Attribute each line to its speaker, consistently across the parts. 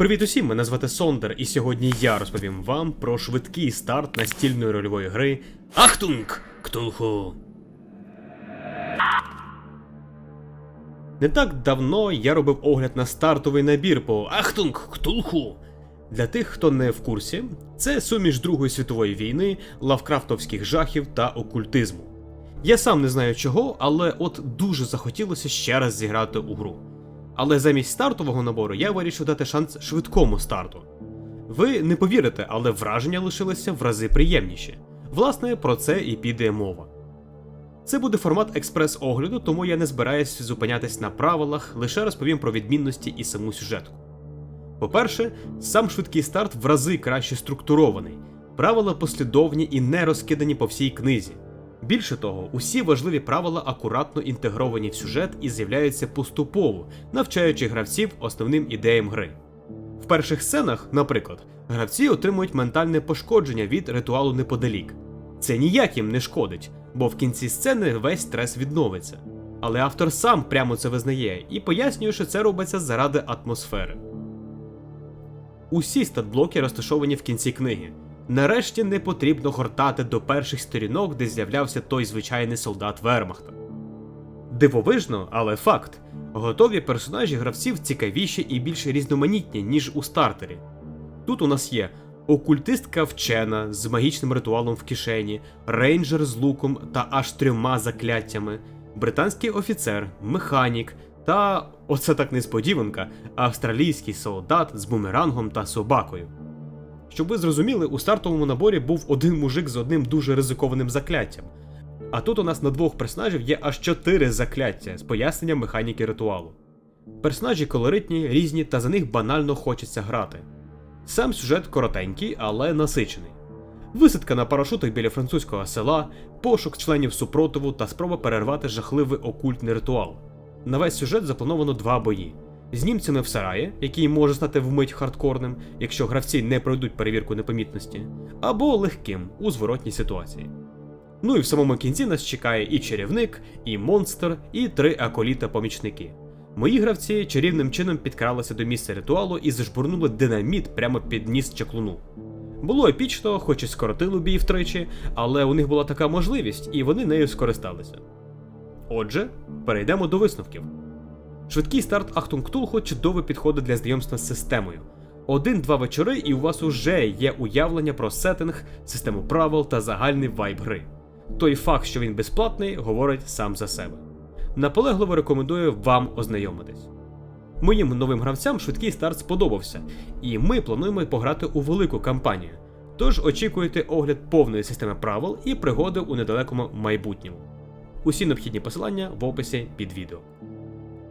Speaker 1: Привіт усім, мене звати Сондер, і сьогодні я розповім вам про швидкий старт настільної рольової гри Ахтунг Ктулху. Не так давно я робив огляд на стартовий набір по Ахтунг Ктулху. Для тих, хто не в курсі, це суміш Другої світової війни, лавкрафтовських жахів та окультизму. Я сам не знаю чого, але от дуже захотілося ще раз зіграти у гру. Але замість стартового набору я вирішив дати шанс швидкому старту. Ви не повірите, але враження лишилися в рази приємніші. Власне, про це і піде мова. Це буде формат експрес-огляду, тому я не збираюсь зупинятись на правилах, лише розповім про відмінності і саму сюжетку. По-перше, сам швидкий старт в рази краще структурований, правила послідовні і не розкидані по всій книзі. Більше того, усі важливі правила акуратно інтегровані в сюжет і з'являються поступово, навчаючи гравців основним ідеям гри. В перших сценах, наприклад, гравці отримують ментальне пошкодження від ритуалу неподалік. Це ніяк їм не шкодить, бо в кінці сцени весь стрес відновиться. Але автор сам прямо це визнає і пояснює, що це робиться заради атмосфери. Усі статблоки розташовані в кінці книги. Нарешті не потрібно гортати до перших сторінок, де з'являвся той звичайний солдат Вермахта. Дивовижно, але факт: готові персонажі гравців цікавіші і більш різноманітні, ніж у стартері. Тут у нас є окультистка вчена з магічним ритуалом в кишені, рейнджер з луком та аж трьома закляттями, британський офіцер, механік та, оце так несподіванка, австралійський солдат з бумерангом та собакою. Щоб ви зрозуміли, у стартовому наборі був один мужик з одним дуже ризикованим закляттям. А тут у нас на двох персонажів є аж чотири закляття з поясненням механіки ритуалу. Персонажі колоритні, різні, та за них банально хочеться грати. Сам сюжет коротенький, але насичений. Висадка на парашутах біля французького села, пошук членів супротиву та спроба перервати жахливий окультний ритуал. На весь сюжет заплановано два бої: з німцями в сараї, який може стати вмить хардкорним, якщо гравці не пройдуть перевірку непомітності, або легким у зворотній ситуації. Ну і в самому кінці нас чекає і чарівник, і монстр, і три аколіта-помічники. Мої гравці чарівним чином підкралися до місця ритуалу і зажбурнули динаміт прямо під ніс чаклуну. Було епічно, хоч і скоротило бій втричі, але у них була така можливість, і вони нею скористалися. Отже, перейдемо до висновків. Швидкий старт Achtung Ктулху чудово підходить для знайомства з системою. Один-два вечори, і у вас уже є уявлення про сеттинг, систему правил та загальний вайб гри. Той факт, що він безплатний, говорить сам за себе. Наполегливо рекомендую вам ознайомитись. Моїм новим гравцям швидкий старт сподобався, і ми плануємо пограти у велику кампанію. Тож очікуйте огляд повної системи правил і пригоди у недалекому майбутньому. Усі необхідні посилання в описі під відео.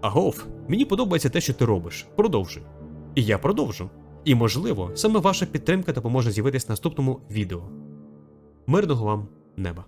Speaker 1: Агов, мені подобається те, що ти робиш. Продовжуй. І я продовжу. І можливо, саме ваша підтримка допоможе з'явитись наступному відео. Мирного вам неба!